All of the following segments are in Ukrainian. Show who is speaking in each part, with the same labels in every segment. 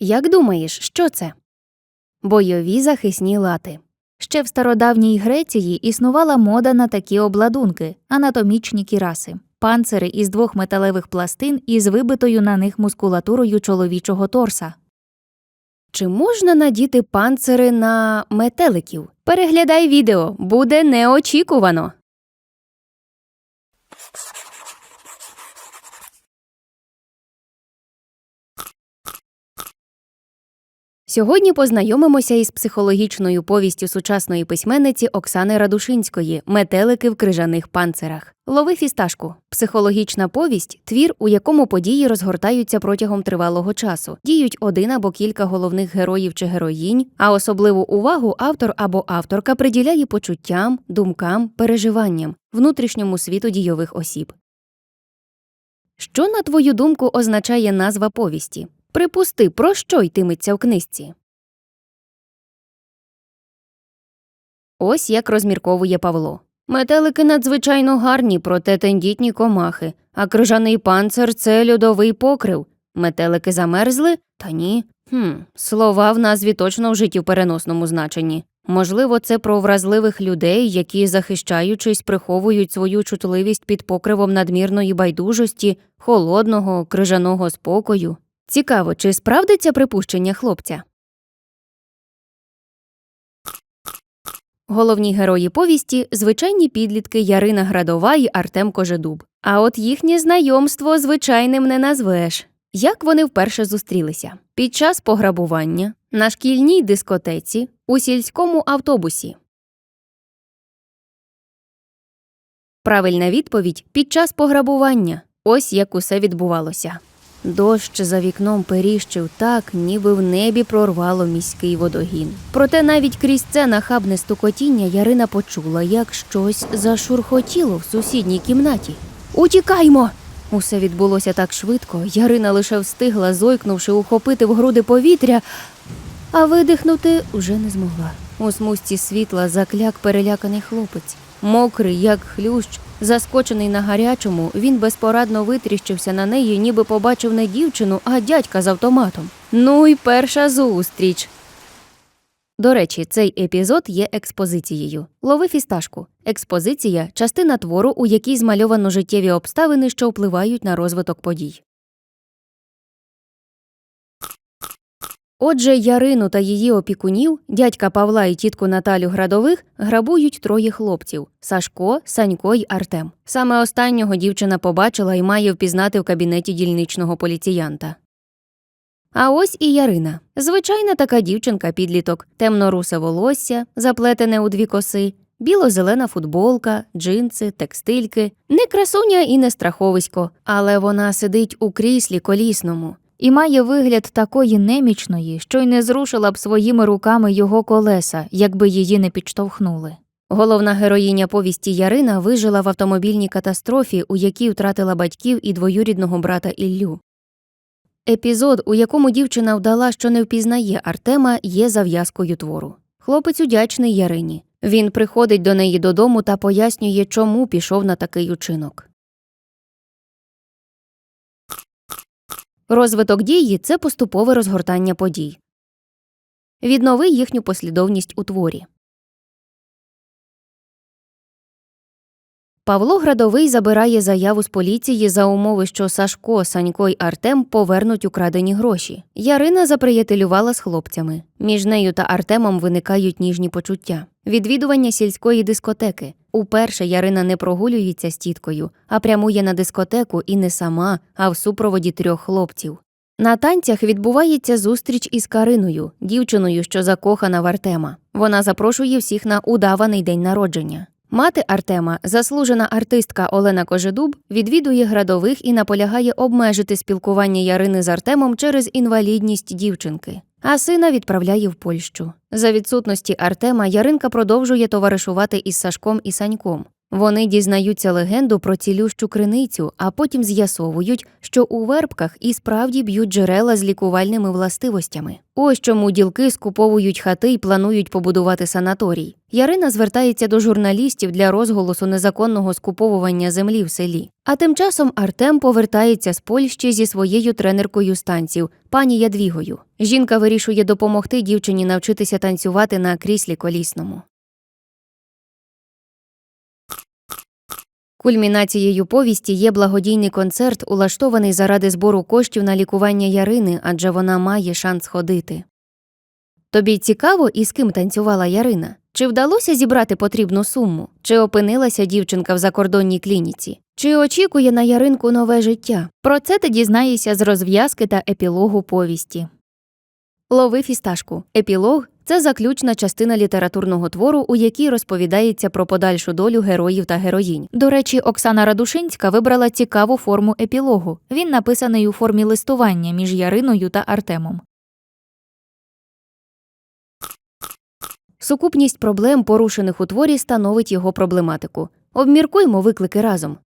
Speaker 1: Як думаєш, що це? Бойові захисні лати. Ще в стародавній Греції існувала мода на такі обладунки, анатомічні кіраси, панцири із двох металевих пластин із вибитою на них мускулатурою чоловічого торса. Чи можна надіти панцири на метеликів? Переглядай відео, буде неочікувано. Сьогодні познайомимося із психологічною повістю сучасної письменниці Оксани Радушинської Метелики в крижаних панцирах. Лови фісташку. Психологічна повість твір, у якому події розгортаються протягом тривалого часу. Діють один або кілька головних героїв чи героїнь, а особливу увагу автор або авторка приділяє почуттям, думкам, переживанням, внутрішньому світу дійових осіб. Що, на твою думку, означає назва повісті? Припусти, про що йтиметься в книжці. Ось як розмірковує Павло. Метелики надзвичайно гарні, проте тендітні комахи, а крижаний панцир це льодовий покрив. Метелики замерзли? Та ні. Хм, слова в назві точно вжиті в переносному значенні. Можливо, це про вразливих людей, які, захищаючись, приховують свою чутливість під покривом надмірної байдужості, холодного, крижаного спокою. Цікаво, чи справдиться припущення хлопця? Головні герої повісті звичайні підлітки Ярина Градова і Артем Кожедуб. А от їхнє знайомство звичайним не назвеш. Як вони вперше зустрілися? Під час пограбування, на шкільній дискотеці, у сільському автобусі. Правильна відповідь під час пограбування. Ось як усе відбувалося. Дощ за вікном періщив так, ніби в небі прорвало міський водогін. Проте навіть крізь це нахабне стукотіння Ярина почула, як щось зашурхотіло в сусідній кімнаті. Утікаймо! Усе відбулося так швидко. Ярина лише встигла, зойкнувши, ухопити в груди повітря, а видихнути вже не змогла. У смузці світла закляк переляканий хлопець. Мокрий, як хлющ, заскочений на гарячому, він безпорадно витріщився на неї, ніби побачив не дівчину, а дядька з автоматом. Ну й перша зустріч. До речі, цей епізод є експозицією. Лови фісташку. Експозиція частина твору, у якій змальовано життєві обставини, що впливають на розвиток подій. Отже, Ярину та її опікунів, дядька Павла і тітку Наталю Градових, грабують троє хлопців Сашко, Санько й Артем. Саме останнього дівчина побачила і має впізнати в кабінеті дільничного поліціянта. А ось і Ярина. Звичайна така дівчинка підліток, темно-русе волосся, заплетене у дві коси, біло-зелена футболка, джинси, текстильки, не красуня і не страховисько, але вона сидить у кріслі колісному і має вигляд такої немічної, що й не зрушила б своїми руками його колеса, якби її не підштовхнули. Головна героїня повісті Ярина вижила в автомобільній катастрофі, у якій втратила батьків і двоюрідного брата Іллю. Епізод, у якому дівчина вдала, що не впізнає Артема, є зав'язкою твору. Хлопець удячний Ярині. Він приходить до неї додому та пояснює, чому пішов на такий учинок. Розвиток дії це поступове розгортання подій. Віднови їхню послідовність у творі. Павло Градовий забирає заяву з поліції за умови, що Сашко, Санько й Артем повернуть украдені гроші. Ярина заприятелювала з хлопцями. Між нею та Артемом виникають ніжні почуття. Відвідування сільської дискотеки. Уперше Ярина не прогулюється з тіткою, а прямує на дискотеку і не сама, а в супроводі трьох хлопців. На танцях відбувається зустріч із Кариною, дівчиною, що закохана в Артема. Вона запрошує всіх на удаваний день народження. Мати Артема, заслужена артистка Олена Кожедуб, відвідує градових і наполягає обмежити спілкування Ярини з Артемом через інвалідність дівчинки. А сина відправляє в Польщу. За відсутності Артема Яринка продовжує товаришувати із Сашком і Саньком. Вони дізнаються легенду про цілющу криницю, а потім з'ясовують, що у вербках і справді б'ють джерела з лікувальними властивостями. Ось чому ділки скуповують хати і планують побудувати санаторій. Ярина звертається до журналістів для розголосу незаконного скуповування землі в селі. А тим часом Артем повертається з Польщі зі своєю тренеркою станців, пані Ядвігою. Жінка вирішує допомогти дівчині навчитися танцювати на кріслі колісному. Кульмінацією повісті є благодійний концерт, улаштований заради збору коштів на лікування Ярини, адже вона має шанс ходити. Тобі цікаво, із ким танцювала Ярина? Чи вдалося зібрати потрібну суму? Чи опинилася дівчинка в закордонній клініці? Чи очікує на Яринку нове життя? Про це ти дізнаєшся з розв'язки та епілогу повісті. Лови фісташку. Епілог це заключна частина літературного твору, у якій розповідається про подальшу долю героїв та героїнь. До речі, Оксана Радушинська вибрала цікаву форму епілогу. Він написаний у формі листування між Яриною та Артемом. Сукупність проблем, порушених у творі, становить його проблематику. Обміркуймо виклики разом.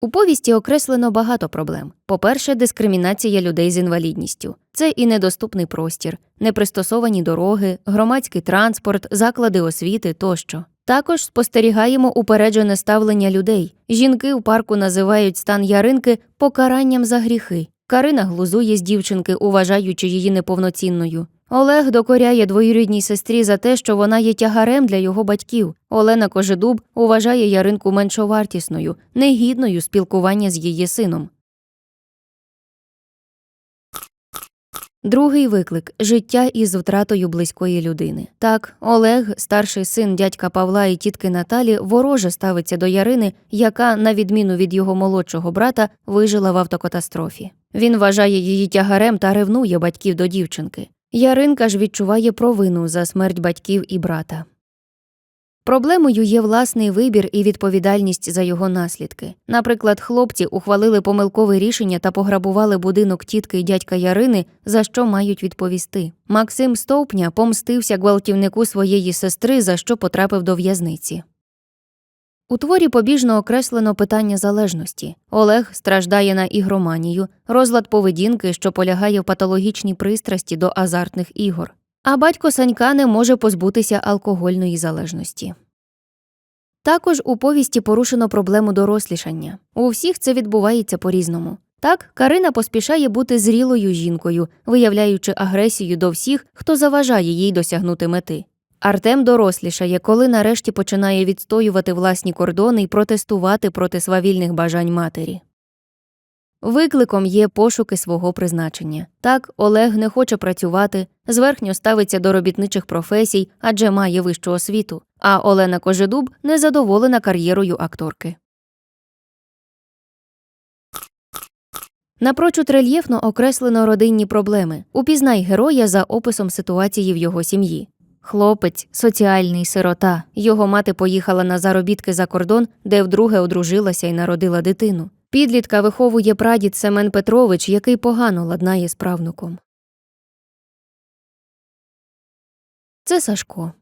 Speaker 1: У повісті окреслено багато проблем. По-перше, дискримінація людей з інвалідністю. Це і недоступний простір, непристосовані дороги, громадський транспорт, заклади освіти тощо. Також спостерігаємо упереджене ставлення людей. Жінки у парку називають стан яринки покаранням за гріхи. Карина глузує з дівчинки, уважаючи її неповноцінною. Олег докоряє двоюрідній сестрі за те, що вона є тягарем для його батьків. Олена Кожедуб вважає Яринку меншовартісною, негідною спілкування з її сином. Другий виклик життя із втратою близької людини. Так, Олег, старший син дядька Павла і тітки Наталі, вороже ставиться до Ярини, яка, на відміну від його молодшого брата, вижила в автокатастрофі. Він вважає її тягарем та ревнує батьків до дівчинки. Яринка ж відчуває провину за смерть батьків і брата. Проблемою є власний вибір і відповідальність за його наслідки. Наприклад, хлопці ухвалили помилкове рішення та пограбували будинок тітки й дядька Ярини, за що мають відповісти. Максим Стовпня помстився гвалтівнику своєї сестри, за що потрапив до в'язниці. У творі побіжно окреслено питання залежності. Олег страждає на ігроманію, розлад поведінки, що полягає в патологічній пристрасті до азартних ігор. А батько Санька не може позбутися алкогольної залежності. Також у повісті порушено проблему дорослішання. У всіх це відбувається по різному. Так, Карина поспішає бути зрілою жінкою, виявляючи агресію до всіх, хто заважає їй досягнути мети. Артем дорослішає, коли нарешті починає відстоювати власні кордони і протестувати проти свавільних бажань матері. Викликом є пошуки свого призначення. Так, Олег не хоче працювати, зверхньо ставиться до робітничих професій, адже має вищу освіту, а Олена Кожедуб незадоволена кар'єрою акторки. Напрочуд рельєфно окреслено родинні проблеми. Упізнай героя за описом ситуації в його сім'ї. Хлопець, соціальний сирота. Його мати поїхала на заробітки за кордон, де вдруге одружилася і народила дитину. Підлітка виховує прадід Семен Петрович, який погано ладнає з правнуком. Це Сашко.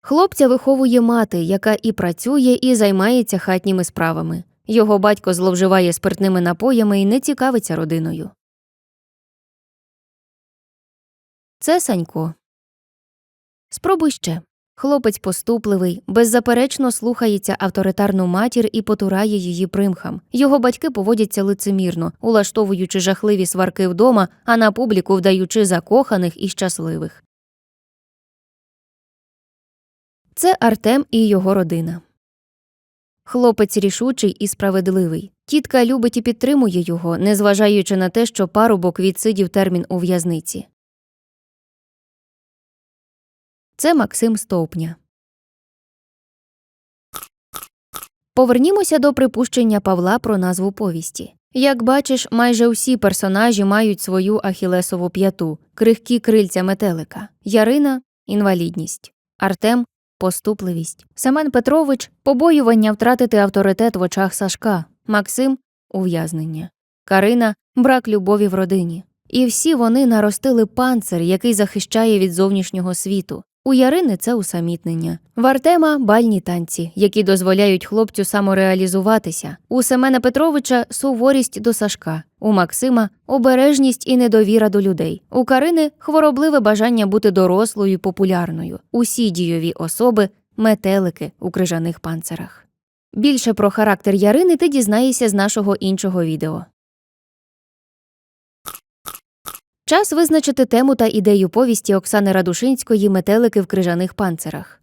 Speaker 1: Хлопця виховує мати, яка і працює, і займається хатніми справами. Його батько зловживає спиртними напоями і не цікавиться родиною. Це Санько. Спробуй ще. Хлопець поступливий, беззаперечно слухається авторитарну матір і потурає її примхам. Його батьки поводяться лицемірно, улаштовуючи жахливі сварки вдома, а на публіку вдаючи закоханих і щасливих. Це Артем і його родина. Хлопець рішучий і справедливий. Тітка любить і підтримує його, незважаючи на те, що парубок відсидів термін у в'язниці. Це Максим Стовпня. Повернімося до припущення Павла про назву повісті. Як бачиш, майже всі персонажі мають свою ахілесову п'яту, крихкі крильця метелика. Ярина інвалідність, Артем поступливість, Семен Петрович побоювання втратити авторитет в очах Сашка, Максим ув'язнення, Карина брак любові в родині. І всі вони наростили панцир, який захищає від зовнішнього світу. У Ярини це усамітнення. В Артема бальні танці, які дозволяють хлопцю самореалізуватися. У Семена Петровича суворість до Сашка. У Максима обережність і недовіра до людей. У Карини хворобливе бажання бути дорослою і популярною. Усі дійові особи метелики у крижаних панцирах. Більше про характер Ярини ти дізнаєшся з нашого іншого відео. Час визначити тему та ідею повісті Оксани Радушинської Метелики в крижаних панцирах.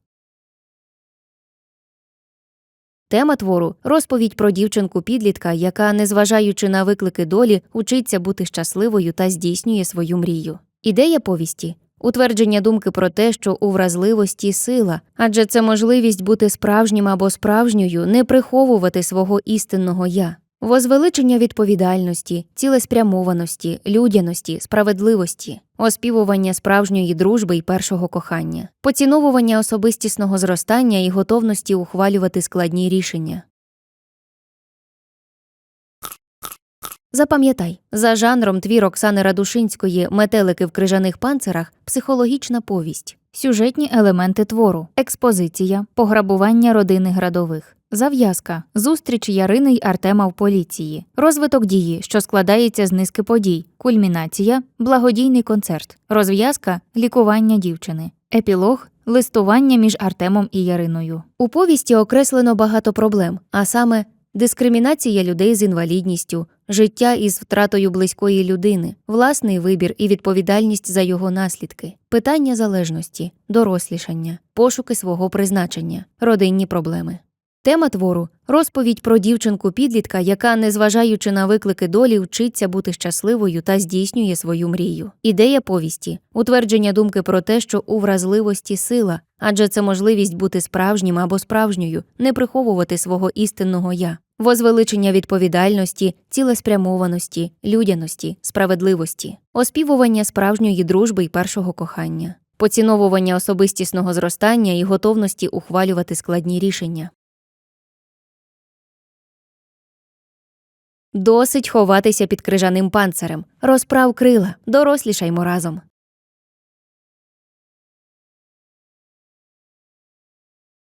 Speaker 1: Тема твору розповідь про дівчинку підлітка, яка, незважаючи на виклики долі, учиться бути щасливою та здійснює свою мрію. Ідея повісті утвердження думки про те, що у вразливості сила, адже це можливість бути справжнім або справжньою, не приховувати свого істинного я. Возвеличення відповідальності, цілеспрямованості, людяності, справедливості, оспівування справжньої дружби і першого кохання, поціновування особистісного зростання і готовності ухвалювати складні рішення. Запам'ятай, за жанром твір Оксани Радушинської Метелики в крижаних панцирах психологічна повість, сюжетні елементи твору, експозиція, пограбування родини градових. Зав'язка. Зустріч Ярини й Артема в поліції, розвиток дії, що складається з низки подій, кульмінація, благодійний концерт, розв'язка лікування дівчини, епілог листування між Артемом і Яриною. У повісті окреслено багато проблем, а саме дискримінація людей з інвалідністю, життя із втратою близької людини, власний вибір і відповідальність за його наслідки, питання залежності, дорослішання, пошуки свого призначення, родинні проблеми. Тема твору розповідь про дівчинку підлітка, яка, незважаючи на виклики долі, вчиться бути щасливою та здійснює свою мрію. Ідея повісті утвердження думки про те, що у вразливості сила, адже це можливість бути справжнім або справжньою, не приховувати свого істинного я, возвеличення відповідальності, цілеспрямованості, людяності, справедливості, оспівування справжньої дружби і першого кохання, поціновування особистісного зростання і готовності ухвалювати складні рішення. Досить ховатися під крижаним панцирем. Розправ крила, дорослішаймо разом.